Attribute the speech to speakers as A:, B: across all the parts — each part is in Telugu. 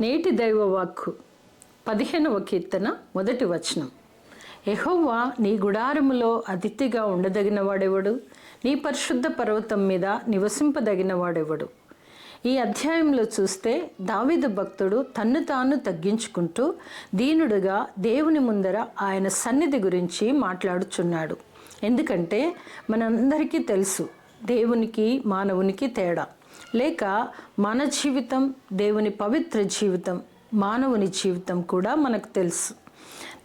A: నేటి దైవవాక్కు పదిహేనవ కీర్తన మొదటి వచనం. ఎహోవా నీ గుడారములో అతిథిగా ఉండదగిన వాడెవడు నీ పరిశుద్ధ పర్వతం మీద నివసింపదగిన వాడెవడు ఈ అధ్యాయంలో చూస్తే దావిదు భక్తుడు తన్ను తాను తగ్గించుకుంటూ దీనుడుగా దేవుని ముందర ఆయన సన్నిధి గురించి మాట్లాడుచున్నాడు. ఎందుకంటే మనందరికీ తెలుసు దేవునికి మానవునికి తేడా. లేక మన జీవితం దేవుని పవిత్ర జీవితం మానవుని జీవితం కూడా మనకు తెలుసు.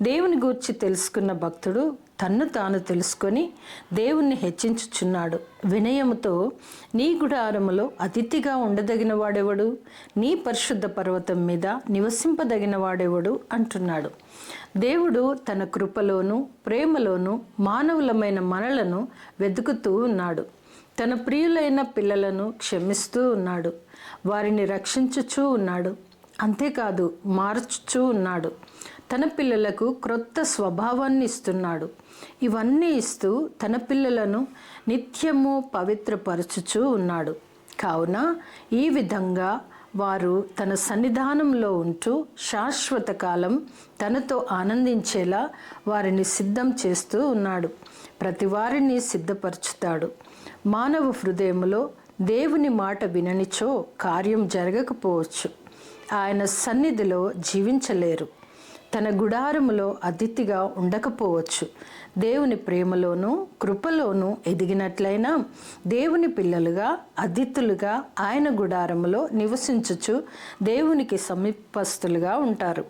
A: దేవుని గూర్చి తెలుసుకున్న భక్తుడు తన్ను తాను తెలుసుకొని దేవుణ్ణి హెచ్చించుచున్నాడు. వినయముతో నీ గుడారములో అతిథిగా ఉండదగిన వాడెవడు? నీ పరిశుద్ధ పర్వతం మీద నివసింపదగిన వాడెవడు? అంటున్నాడు. దేవుడు తన కృపలోను ప్రేమలోను మానవులమైన మనలను వెతుకుతూ ఉన్నాడు. తన ప్రియులైన పిల్లలను క్షమిస్తూ ఉన్నాడు. వారిని రక్షించుచూ ఉన్నాడు. అంతేకాదు మార్చుచూ ఉన్నాడు. తన పిల్లలకు క్రొత్త స్వభావాన్ని ఇస్తున్నాడు. ఇవన్నీ ఇస్తూ తన పిల్లలను నిత్యము పవిత్రపరచుచూ ఉన్నాడు. కావున ఈ విధంగా వారు తన సన్నిధానంలో ఉంటూ శాశ్వత కాలం తనతో ఆనందించేలా వారిని సిద్ధం చేస్తూ ఉన్నాడు. ప్రతి వారిని సిద్ధపరుచుతాడు. మానవ హృదయములో దేవుని మాట విననిచో కార్యం జరగకపోవచ్చు. ఆయన సన్నిధిలో జీవించలేరు. తన గుడారములో అతిథిగా ఉండకపోవచ్చు. దేవుని ప్రేమలోనూ కృపలోనూ ఎదిగినట్లయినా దేవుని పిల్లలుగా అతిథులుగా ఆయన గుడారములో నివసించుచు దేవునికి సమీపస్తులుగా ఉంటారు.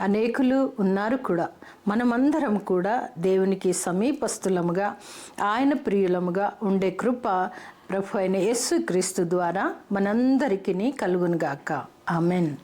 A: అనేకులు ఉన్నారు కూడా. మనమందరం కూడా దేవునికి సమీపస్తులముగా ఆయన ప్రియులముగా ఉండే కృప ప్రభు అయిన యేసు క్రీస్తు ద్వారా మనందరికీ కలుగునుగాక. ఆమెన్.